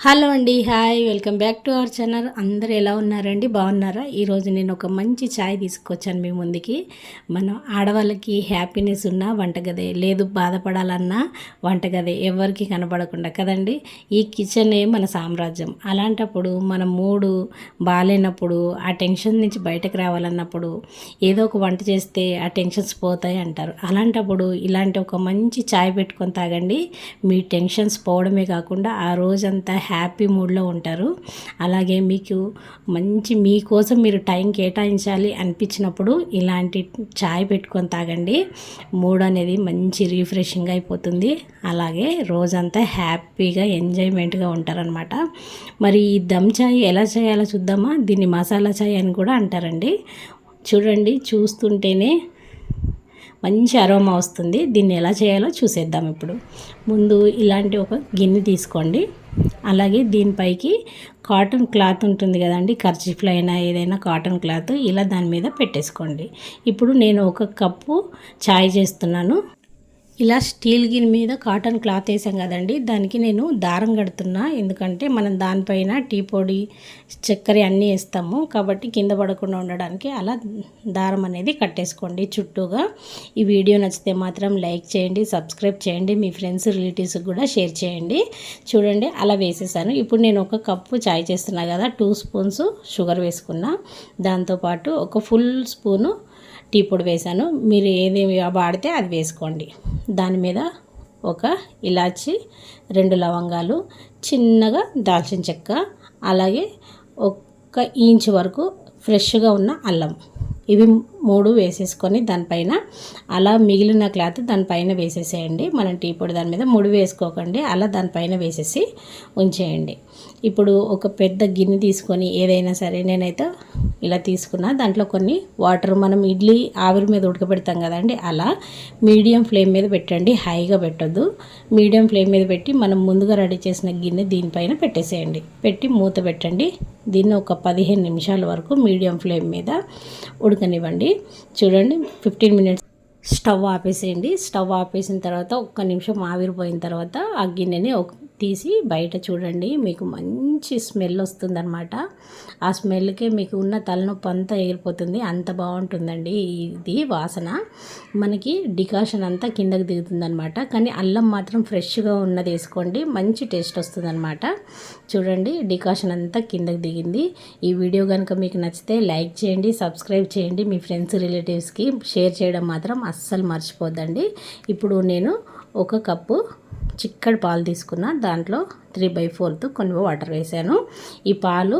Hello అండి hi welcome back to our channel. అందరు ఎలా ఉన్నారండి? బాగున్నారా? ఈరోజు నేను ఒక మంచి ఛాయ్ తీసుకొచ్చాను మీ ముందుకి. మనం ఆడవాళ్ళకి హ్యాపీనెస్ ఉన్న వంటగదే లేదు బాధపడాలన్నా వంటగదే ఎవరికి కనబడకుండా కదండి? ఈ కిచెనే మన సామ్రాజ్యం. అలాంటప్పుడు మన మూడు బాగాలేనప్పుడు ఆ టెన్షన్ నుంచి బయటకు రావాలన్నప్పుడు ఏదో ఒక వంట చేస్తే ఆ టెన్షన్స్ పోతాయి అంటారు. అలాంటప్పుడు ఇలాంటి ఒక మంచి ఛాయ్ పెట్టుకొని తాగండి. మీ టెన్షన్స్ పోవడమే కాకుండా ఆ రోజంతా హ్యాపీ మూడ్లో ఉంటారు. అలాగే మీకు మంచి మీకోసం మీరు టైం కేటాయించాలి అనిపించినప్పుడు ఇలాంటి చాయ్ పెట్టుకొని తాగండి. మూడ్ అనేది మంచి రీఫ్రెషింగ్ అయిపోతుంది. అలాగే రోజంతా హ్యాపీగా ఎంజాయ్మెంట్గా ఉంటారనమాట మరి ఈ దమ్ చాయ్ ఎలా చేయాలో చూద్దామా? దీన్ని మసాలా చాయ్ అని కూడా అంటారండి. చూడండి చూస్తుంటేనే మంచి అరోమా వస్తుంది. దీన్ని ఎలా చేయాలో చూసేద్దాం ఇప్పుడు. ముందు ఇలాంటి ఒక గిన్నె తీసుకోండి. అలాగే దీనిపైకి కాటన్ క్లాత్ ఉంటుంది కదండి కర్చీఫ్లో అయినా ఏదైనా కాటన్ క్లాత్ ఇలా దాని మీద పెట్టేసుకోండి. ఇప్పుడు నేను ఒక కప్పు చాయ్ చేస్తున్నాను. ఇలా స్టీల్ గిన్ మీద కాటన్ క్లాత్ వేసాం కదండి. దానికి నేను దారం కడుతున్నా. ఎందుకంటే మనం దానిపైన టీ పొడి చక్కెర అన్నీ వేస్తాము. కాబట్టి కింద పడకుండా ఉండడానికి అలా దారం అనేది కట్టేసుకోండి చుట్టూగా. ఈ వీడియో నచ్చితే మాత్రం లైక్ చేయండి సబ్స్క్రైబ్ చేయండి మీ ఫ్రెండ్స్ రిలేటివ్స్కి కూడా షేర్ చేయండి. చూడండి అలా వేసేసాను. ఇప్పుడు నేను ఒక కప్పు చాయ్ చేస్తున్నా కదా టూ స్పూన్స్ షుగర్ వేసుకున్నా. దాంతోపాటు ఒక ఫుల్ స్పూను టీ పొడి వేసాను మీరు ఏదేమి వాడితే అది వేసుకోండి. దాని మీద ఒక ఇలాచి రెండు లవంగాలు చిన్నగా దాల్చిన చెక్క అలాగే ఒక్క ఇంచ్ వరకు ఫ్రెష్గా ఉన్న అల్లం. ఇవి మూడు వేసేసుకొని దానిపైన అలా మిగిలిన క్లాత్ దానిపైన వేసేసేయండి. మనం టీ పొడి దాని మీద ముడి వేసుకోకండి. అలా దానిపైన వేసేసి ఉంచేయండి. ఇప్పుడు ఒక పెద్ద గిన్నె తీసుకొని ఏదైనా సరే నేనైతే ఇలా తీసుకున్నా. దాంట్లో కొన్ని వాటర్ మనం ఇడ్లీ ఆవిరి మీద ఉడకబెడతాం కదండి. అలా మీడియం ఫ్లేమ్ మీద పెట్టండి. హైగా పెట్టొద్దు. మీడియం ఫ్లేమ్ మీద పెట్టి మనం ముందుగా రెడీ చేసిన గిన్నె దీనిపైన పెట్టేసేయండి. పెట్టి మూత పెట్టండి. దీన్ని ఒక పదిహేను నిమిషాల వరకు మీడియం ఫ్లేమ్ మీద ఉడకనివ్వండి. చూడండి ఫిఫ్టీన్ మినిట్స్ స్టవ్ ఆపేసేయండి. స్టవ్ ఆపేసిన తర్వాత ఒక్క నిమిషం ఆవిరిపోయిన తర్వాత ఆ గిన్నెని ఒక తీసి బయట చూడండి మీకు మంచి స్మెల్ వస్తుందన్నమాట. ఆ స్మెల్కే మీకు ఉన్న తలనొప్పి అంతా ఎగిరిపోతుంది అంత బాగుంటుందండి ఇది వాసన. మనకి డికాషన్ అంతా కిందకి దిగుతుందనమాట కానీ అల్లం మాత్రం ఫ్రెష్గా ఉన్నది వేసుకోండి మంచి టేస్ట్ వస్తుందన్నమాట. చూడండి డికాషన్ అంతా కిందకి దిగింది. ఈ వీడియో కనుక మీకు నచ్చితే లైక్ చేయండి సబ్స్క్రైబ్ చేయండి మీ ఫ్రెండ్స్ రిలేటివ్స్కి షేర్ చేయడం మాత్రం అస్సలు మర్చిపోద్దండి. ఇప్పుడు నేను ఒక కప్పు చిక్కడి పాలు తీసుకున్న దాంట్లో త్రీ బై ఫోర్త్ కొన్ని వాటర్ వేసాను. ఈ పాలు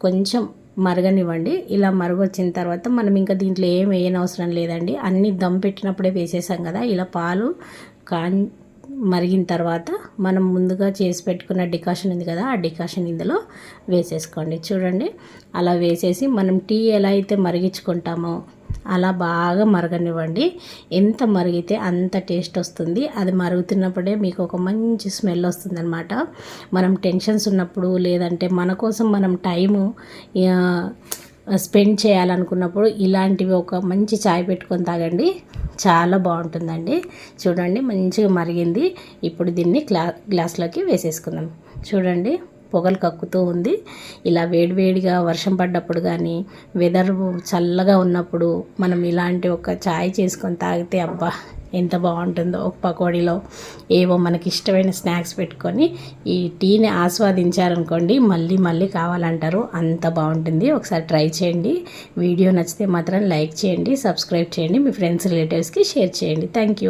కొంచెం మరగనివ్వండి. ఇలా మరగొచ్చిన తర్వాత మనం ఇంకా దీంట్లో ఏం వేయనవసరం లేదండి. అన్నీ దమ్ పెట్టినప్పుడే వేసేసాం కదా. ఇలా పాలు కా మరిగిన తర్వాత మనం ముందుగా చేసి పెట్టుకున్న డికాషన్ ఉంది కదా ఆ డికాషన్ ఇందులో వేసేసుకోండి. చూడండి. అలా వేసేసి మనం టీ ఎలా అయితే మరిగించుకుంటామో అలా బాగా మరగనివ్వండి. ఎంత మరిగితే అంత టేస్ట్ వస్తుంది. అది మరుగుతున్నప్పుడే మీకు ఒక మంచి స్మెల్ వస్తుందన్నమాట. మనం టెన్షన్స్ ఉన్నప్పుడు లేదంటే మన కోసం మనం టైము స్పెండ్ చేయాలనుకున్నప్పుడు ఇలాంటివి ఒక మంచి చాయ్ పెట్టుకొని తాగండి. చాలా బాగుంటుందండి. చూడండి మంచిగా మరిగింది. ఇప్పుడు దీన్ని గ్లా గ్లాస్లోకి వేసేసుకుందాం. చూడండి. పొగలు కక్కుతూ ఉంది. ఇలా వేడివేడిగా వర్షం పడ్డప్పుడు కానీ వెదర్ చల్లగా ఉన్నప్పుడు మనం ఇలాంటి ఒక ఛాయ్ చేసుకొని తాగితే అబ్బా ఎంత బాగుంటుందో. ఒక పకోడీలో ఏవో మనకి ఇష్టమైన స్నాక్స్ పెట్టుకొని ఈ టీని ఆస్వాదించారనుకోండి మళ్ళీ మళ్ళీ కావాలంటారు. అంత బాగుంటుంది. ఒకసారి ట్రై చేయండి. వీడియో నచ్చితే మాత్రం లైక్ చేయండి సబ్స్క్రైబ్ చేయండి. మీ ఫ్రెండ్స్ రిలేటివ్స్కి షేర్ చేయండి. Thank you